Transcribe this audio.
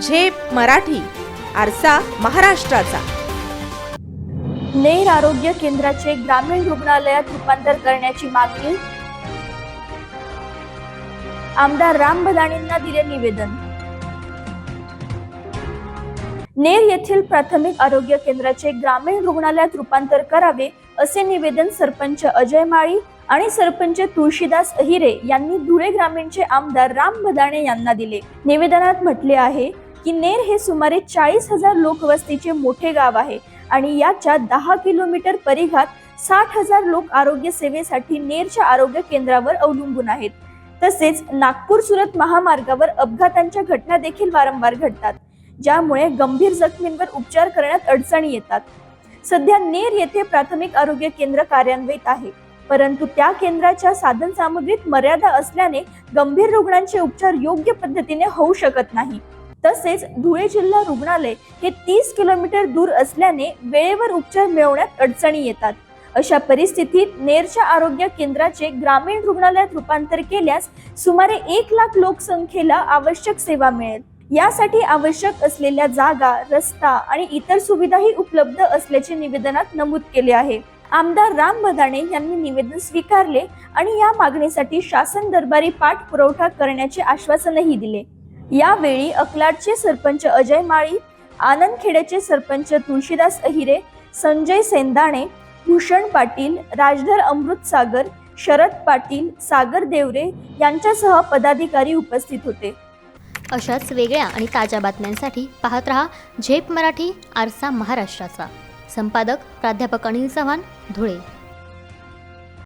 झेप मराठी आरसा महाराष्ट्राचा. नेर आरोग्य केंद्राचे ग्रामीण रुग्णालयात रूपांतर करण्याची मागणी? आमदार राम बदाणींना दिले निवेदन. नेर येथील प्राथमिक आरोग्य केंद्राचे ग्रामीण रुग्णालयात रूपांतर करावे असे निवेदन सरपंच अजय माळी आणि सरपंच तुळशीदास अहिरे यांनी धुळे ग्रामीणचे आमदार राम बदाणे यांना दिले. निवेदनात म्हटले आहे की नेर हे सुमारे चाळीस हजार लोकवस्तीचे मोठे गाव आहे. आणि याच्या दहा किलोमीटर परिघात साठ हजार लोक आरोग्य सेवेसाठी नेरच्या आरोग्य केंद्रावर अवलंबून आहेत. तसेच नागपूर सुरत महामार्गावर अपघातांच्या घटना देखील वारंवार घडतात ज्यामुळे गंभीर जखमींवर उपचार करण्यात अडचणी येतात. सध्या नेर येथे प्राथमिक आरोग्य केंद्र कार्यान्वित आहे परंतु त्या केंद्राच्या साधन सामग्रीत मर्यादा असल्याने गंभीर रुग्णांचे उपचार योग्य पद्धतीने होऊ शकत नाही. तसेच धुळे जिल्हा रुग्णालय हे तीस किलोमीटर दूर असल्याने वेळेवर उपचार मिळवण्यात अडचणी येतात. अशा परिस्थितीत नेरच्या आरोग्य केंद्राचे ग्रामीण रुग्णालयात रूपांतर केल्यास सुमारे एक लाख लोकसंख्येला आवश्यक सेवा मिळेल. यासाठी आवश्यक असलेल्या जागा रस्ता आणि इतर सुविधाही उपलब्ध असल्याचे निवेदनात नमूद केले आहे. आमदार राम बदाणे यांनी निवेदन स्वीकारले आणि या मागणीसाठी शासन दरबारी पाठपुरवठा करण्याचे आश्वासनही दिले. यावेळी अकलाटचे सरपंच अजय माळी आनंदखेड्याचे सरपंच तुळशीदास अहिरे संजय सेंदाणे भूषण पाटील राजधर अमृत सागर शरद पाटील सागर देवरे यांच्यासह पदाधिकारी उपस्थित होते. अशाच वेगळ्या आणि ताज्या बातम्यांसाठी पाहत रहा झेप मराठी आरसा महाराष्ट्राचा. संपादक प्राध्यापक अनिल चव्हाण धुळे.